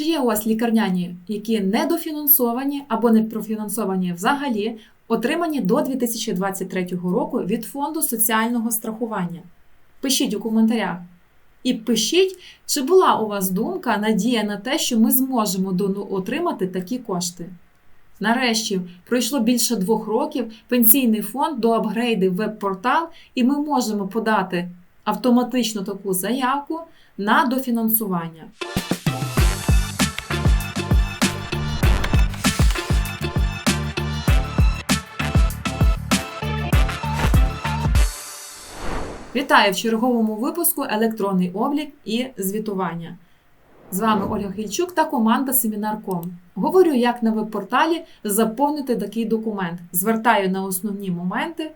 Чи є у вас лікарняні, які недофінансовані або не профінансовані взагалі, отримані до 2023 року від Фонду соціального страхування? Пишіть у коментарях. І пишіть, чи була у вас думка, надія на те, що ми зможемо отримати такі кошти. Нарешті пройшло більше двох років. Пенсійний фонд доапгрейдив веб-портал, і ми можемо подати автоматично таку заявку на дофінансування. Вітаю в черговому випуску Електронний облік і звітування. З вами Ольга Хільчук та команда Семінар.ком. Говорю, як на веб-порталі заповнити такий документ. Звертаю на основні моменти,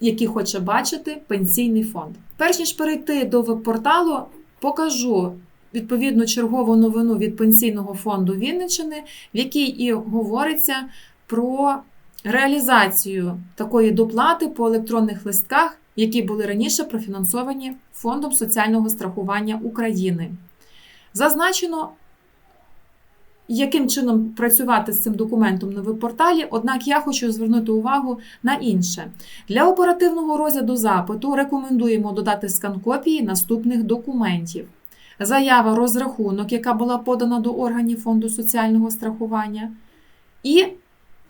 які хоче бачити пенсійний фонд. Перш ніж перейти до веб-порталу, покажу відповідну чергову новину від Пенсійного фонду Вінниччини, в якій і говориться про реалізацію такої доплати по електронних листках, які були раніше профінансовані Фондом соціального страхування України. Зазначено, яким чином працювати з цим документом на веб-порталі, однак я хочу звернути увагу на інше. Для оперативного розгляду запиту рекомендуємо додати скан копії наступних документів. Заява розрахунок, яка була подана до органів Фонду соціального страхування, і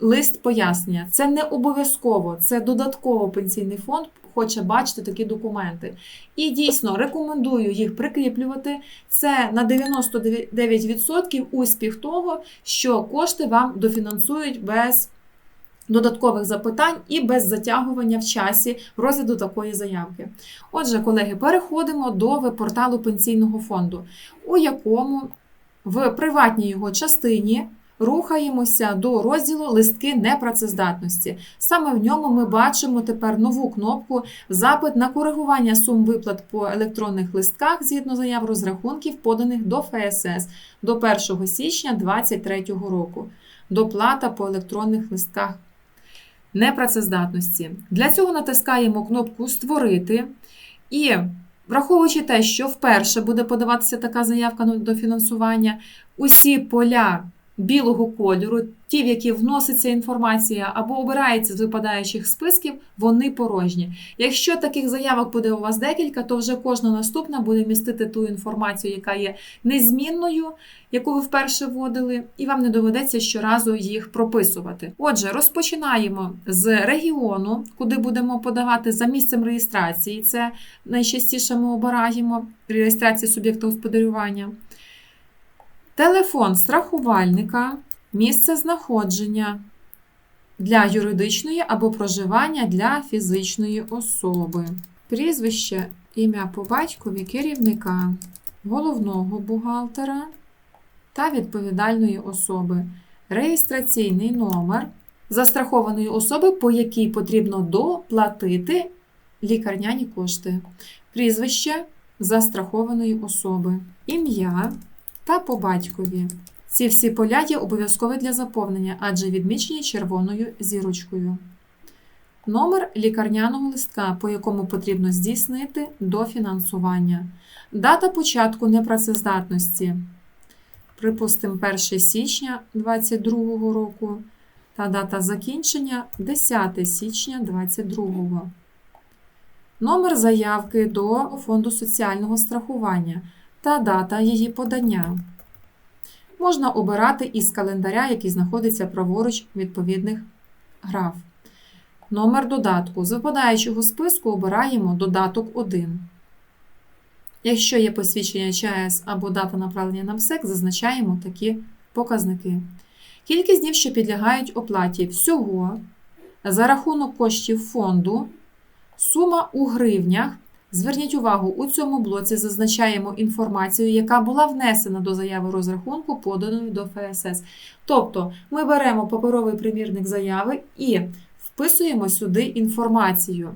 лист пояснення. Це не обов'язково, це додатково пенсійний фонд хоче бачити такі документи. І дійсно рекомендую їх прикріплювати. Це на 99% успіх того, що кошти вам дофінансують без додаткових запитань і без затягування в часі розгляду такої заявки. Отже, колеги, переходимо до веб-порталу пенсійного фонду, у якому в приватній його частині рухаємося до розділу Листки непрацездатності. Саме в ньому ми бачимо тепер нову кнопку Запит на коригування сум виплат по електронних листках згідно заяв розрахунків, поданих до ФСС до 1 січня 2023 року. Доплата по електронних листках непрацездатності. Для цього натискаємо кнопку Створити і. Враховуючи те, що вперше буде подаватися така заявка до фінансування, усі поля білого кольору, ті, в які вноситься інформація або обирається з випадаючих списків, вони порожні. Якщо таких заявок буде у вас декілька, то вже кожна наступна буде містити ту інформацію, яка є незмінною, яку ви вперше вводили, і вам не доведеться щоразу їх прописувати. Отже, розпочинаємо з регіону, куди будемо подавати за місцем реєстрації. Це найчастіше ми обираємо реєстрації суб'єкта господарювання. Телефон страхувальника, місце знаходження для юридичної або проживання для фізичної особи, прізвище, ім'я по батькові керівника, головного бухгалтера та відповідальної особи, реєстраційний номер застрахованої особи, по якій потрібно доплатити лікарняні кошти, прізвище застрахованої особи, ім'я та по батькові. Ці всі поля є обов'язкові для заповнення, адже відмічені червоною зірочкою. Номер лікарняного листка, по якому потрібно здійснити дофінансування. Дата початку непрацездатності. Припустимо, 1 січня 2022 року. Та дата закінчення 10 січня 2022. Номер заявки до Фонду соціального страхування та дата її подання. Можна обирати із календаря, який знаходиться праворуч відповідних граф. Номер додатку. З випадаючого списку обираємо додаток 1. Якщо є посвідчення ЧАЕС або дата направлення на МСЕК, зазначаємо такі показники. Кількість днів, що підлягають оплаті всього за рахунок коштів фонду, сума у гривнях. Зверніть увагу, у цьому блоці зазначаємо інформацію, яка була внесена до заяви розрахунку, поданої до ФСС. Тобто ми беремо паперовий примірник заяви і вписуємо сюди інформацію.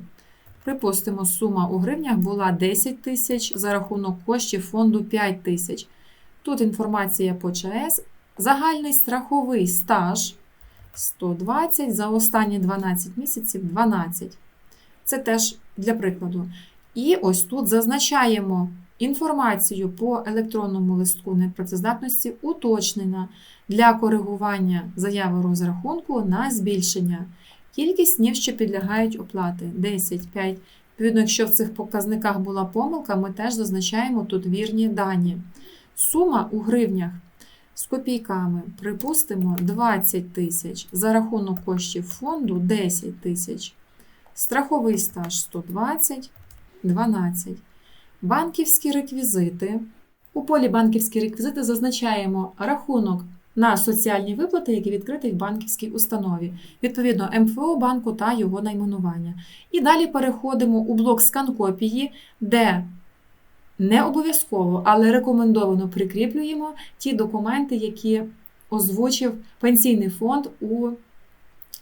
Припустимо, сума у гривнях була 10 тисяч, за рахунок коштів фонду 5 тисяч. Тут інформація по ЧАЕС, загальний страховий стаж 120, за останні 12 місяців 12. Це теж для прикладу. І ось тут зазначаємо Інформацію по електронному листку непрацездатності уточнена для коригування заяви розрахунку на збільшення. Кількість днів, що підлягають оплати 10, 5. Відповідно, якщо в цих показниках була помилка, ми теж зазначаємо тут вірні дані. Сума у гривнях з копійками, припустимо, 20 тисяч, за рахунок коштів фонду 10 тисяч, страховий стаж 120, 12. Банківські реквізити. У полі банківські реквізити зазначаємо рахунок на соціальні виплати, які відкритий в банківській установі, відповідно МФО банку та його найменування. І далі переходимо у блок скан копії, де не обов'язково, але рекомендовано прикріплюємо ті документи, які озвучив пенсійний фонд у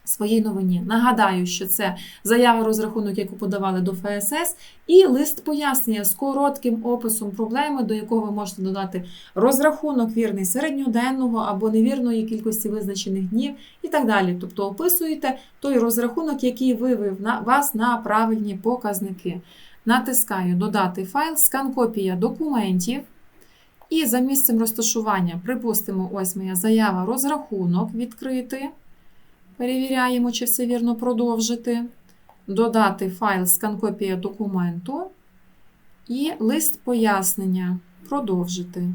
своїй новині. Нагадаю, що це заява розрахунок, яку подавали до ФСС, і лист пояснення з коротким описом проблеми, до якого ви можете додати розрахунок вірний середньоденного або невірної кількості визначених днів і так далі. Тобто описуєте той розрахунок, який вивів на вас на правильні показники. Натискаю Додати файл, скан копія документів. І за місцем розташування, припустимо, ось моя заява розрахунок відкрити. Перевіряємо, чи все вірно продовжити. Додати файл скан-копія документу і лист пояснення продовжити.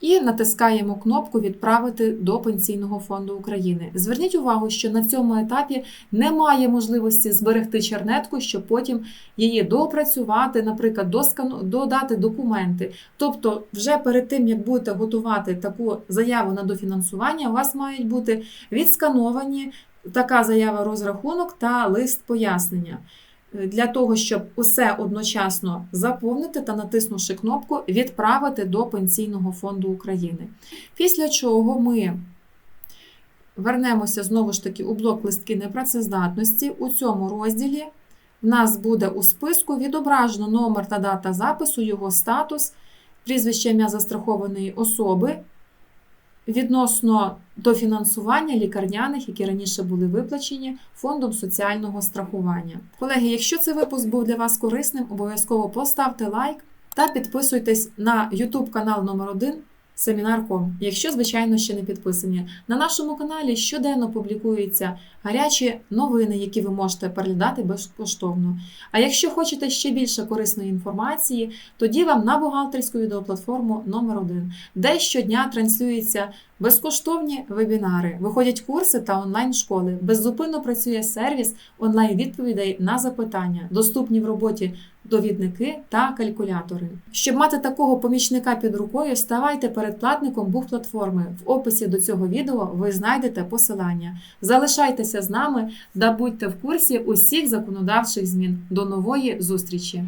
І натискаємо кнопку Відправити до Пенсійного фонду України. Зверніть увагу, що на цьому етапі немає можливості зберегти чернетку, щоб потім її допрацювати, наприклад, доскану, додати документи. Тобто, вже перед тим, як будете готувати таку заяву на дофінансування, у вас мають бути відскановані така заява розрахунок та лист пояснення. Для того, щоб усе одночасно заповнити та натиснувши кнопку Відправити до Пенсійного фонду України. Після чого ми вернемося знову ж таки у блок листки непрацездатності. У цьому розділі в нас буде у списку відображено номер та дата запису, його статус, прізвище ім'я застрахованої особи. Відносно дофінансування лікарняних, які раніше були виплачені фондом соціального страхування. Колеги, якщо цей випуск був для вас корисним, обов'язково поставте лайк та підписуйтесь на YouTube канал номер 1 Семінар.ком, якщо, звичайно, ще не підписані. На нашому каналі щоденно публікуються гарячі новини, які ви можете переглядати безкоштовно. А якщо хочете ще більше корисної інформації, тоді вам на бухгалтерську відеоплатформу номер 1 де щодня транслюються безкоштовні вебінари, виходять курси та онлайн-школи. Беззупинно працює сервіс онлайн-відповідей на запитання, доступні в роботі довідники та калькулятори. Щоб мати такого помічника під рукою, ставайте передплатником Бух-платформи. В описі до цього відео ви знайдете посилання. Залишайтеся з нами та будьте в курсі усіх законодавчих змін. До нової зустрічі!